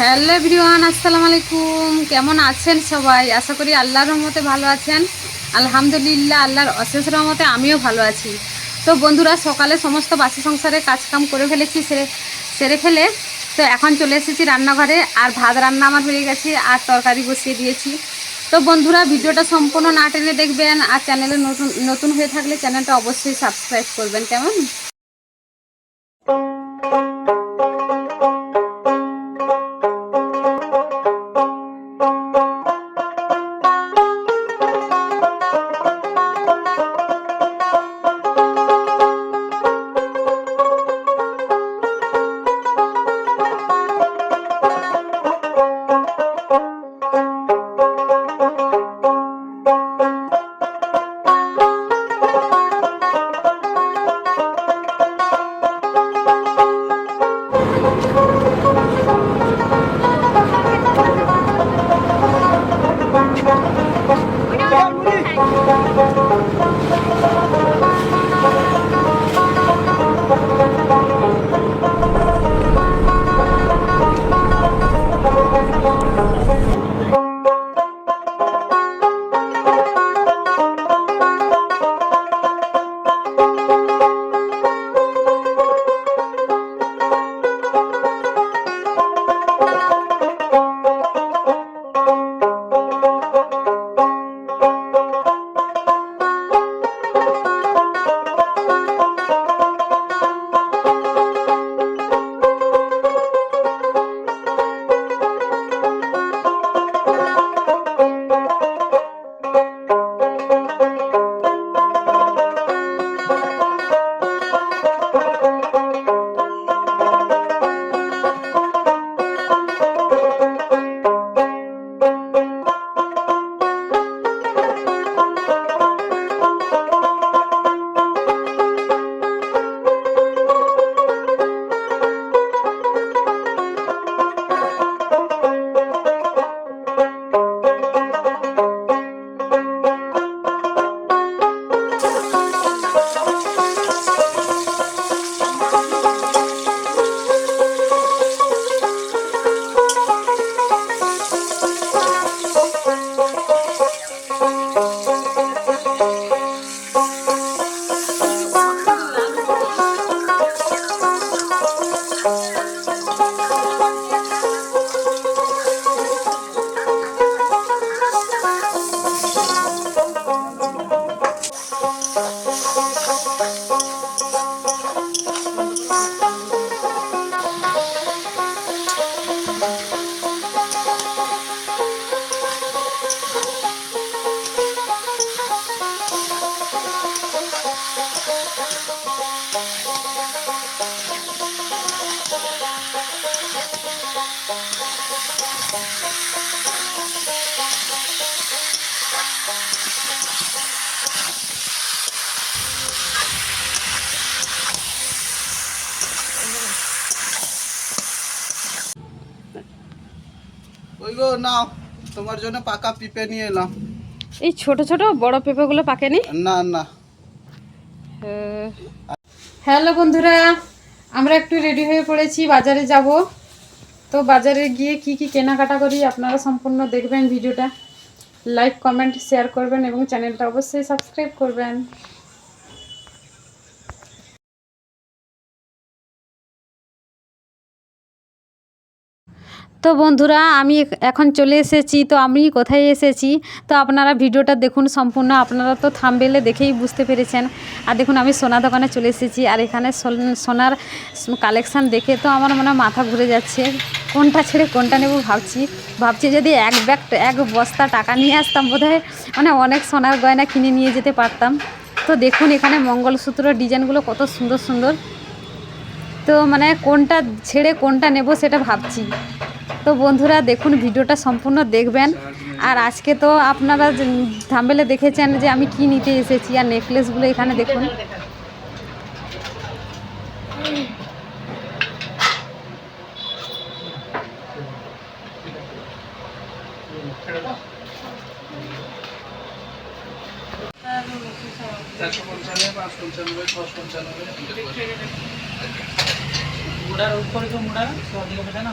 Hello everyone, আসসালামু আলাইকুম। কেমন আছেন সবাই? আশা করি আল্লাহর রহমতে ভালো আছেন। আলহামদুলিল্লাহ, আল্লাহর অশেষ রহমতে আমিও ভালো আছি। তো বন্ধুরা, সকালে সমস্ত বাসি সংসারে কাজকাম করে ফেলেছি, সেরে সেরে ফেলে। তো এখন চলে এসেছি রান্নাঘরে, আর ভাত রান্না আমার হয়ে গেছে, আর তরকারি বসিয়ে দিয়েছি। তো বন্ধুরা, ভিডিওটা সম্পূর্ণ না টেনে দেখবেন, আর চ্যানেলে নতুন নতুন হয়ে থাকলে চ্যানেলটা অবশ্যই সাবস্ক্রাইব করবেন, কেমন? গো নাও তোমার জন্য পাকা পিপে নিয়ে এলাম। এই ছোট ছোট বড় পেঁপেগুলো পাকেনি না? না হ্যালো বন্ধুরা আমরা একটু রেডি হয়ে পড়েছি বাজারে যাব। তো বাজারে গিয়ে কি কি কেনাকাটা করি আপনারা সম্পূর্ণ দেখবেন ভিডিওটা। লাইক কমেন্ট শেয়ার করবেন এবং চ্যানেলটা অবশ্যই সাবস্ক্রাইব করবেন। তো বন্ধুরা, আমি এখন চলে এসেছি, তো আমি কোথায় এসেছি? তো আপনারা ভিডিওটা দেখুন সম্পূর্ণ, আপনারা তো থামবেলে দেখেই বুঝতে পেরেছেন। আর দেখুন, আমি সোনা দোকানে চলে এসেছি, আর এখানে সোন- সোনার কালেকশান দেখে তো আমার মনে মাথা ঘুরে যাচ্ছে। কোনটা ছেড়ে কোনটা নেব ভাবছি। ভাবছি যদি এক ব্যাগ, এক বস্তা টাকা নিয়ে আসতাম বোধহয় মানে অনেক সোনার গয়না কিনে নিয়ে যেতে পারতাম। তো দেখুন, এখানে মঙ্গলসূত্র ডিজাইনগুলো কত সুন্দর সুন্দর। তো মানে কোনটা ছেড়ে কোনটা নেব সেটা ভাবছি। তো বন্ধুরা দেখুন ভিডিওটা সম্পূর্ণ দেখবেন। আর আজকে তো আপনারা থামবেলে দেখেছেন যে আমি কি নিতে এসেছি আর নেকলেসগুলো এখানে দেখুন। মুড়ার উপরে তো মুড়া সব দিকে না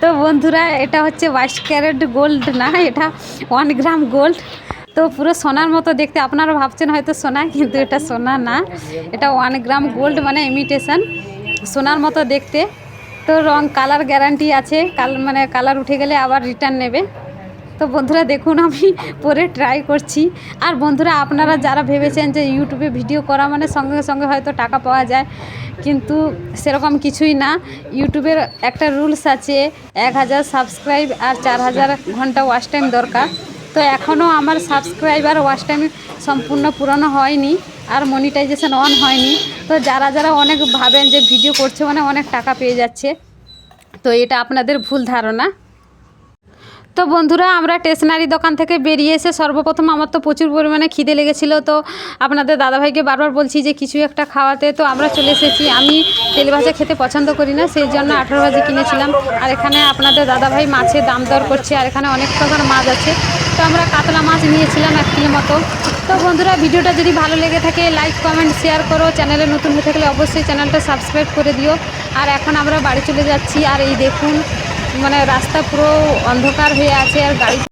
তো বন্ধুরা, এটা হচ্ছে বাইশ ক্যারেট গোল্ড না, এটা ওয়ান গ্রাম গোল্ড। তো পুরো সোনার মতো দেখতে, আপনারা ভাবছেন হয়তো সোনা, কিন্তু এটা সোনা না। এটা ওয়ান গ্রাম গোল্ড মানে ইমিটেশন সোনার মতো দেখতে। তো রং কালার গ্যারান্টি আছে, কাল মানে কালার উঠে গেলে আবার রিটার্ন নেবে। তো বন্ধুরা দেখুন, আমি পরে ট্রাই করছি। আর বন্ধুরা, আপনারা যারা ভেবেছেন যে ইউটিউবে ভিডিও করা মানে সঙ্গে সঙ্গে হয়তো টাকা পাওয়া যায়, কিন্তু সেরকম কিছুই না। ইউটিউবের একটা রুলস আছে, এক হাজার সাবস্ক্রাইব আর চার হাজার ঘণ্টা ওয়াচ টাইম দরকার। তো এখনও আমার সাবস্ক্রাইব আর ওয়াচ টাইম সম্পূর্ণ পুরনো হয়নি আর মনিটাইজেশন অন হয়নি। তো যারা যারা অনেক ভাবেন যে ভিডিও করছে মানে অনেক টাকা পেয়ে যাচ্ছে, তো এটা আপনাদের ভুল ধারণা। তো বন্ধুরা, আমরা স্টেশনারি দোকান থেকে বেরিয়ে এসে সর্বপ্রথম আমার তো প্রচুর পরিমাণে খিদে লেগেছিল। তো আপনাদের দাদাভাইকে বারবার বলছি যে, কিছু একটা খাওয়াতে। তো আমরা চলে এসেছি। আমি তেল ভাজা খেতে পছন্দ করি না, সেই জন্য আঠারো ভাজি কিনেছিলাম। আর এখানে আপনাদের দাদাভাই মাছের দাম দর করছে, আর এখানে অনেক প্রকার মাছ আছে। তো আমরা কাতলা মাছ নিয়েছিলাম এক কিলো মতো। তো বন্ধুরা, ভিডিওটা যদি ভালো লেগে থাকে লাইক কমেন্ট শেয়ার করো। চ্যানেলে নতুন হয়ে থাকলে অবশ্যই চ্যানেলটা সাবস্ক্রাইব করে দিও। আর এখন আমরা বাড়ি চলে যাচ্ছি। আর এই দেখুন মানে রাস্তা পুরো অন্ধকার হয়ে আছে আর গাড়ি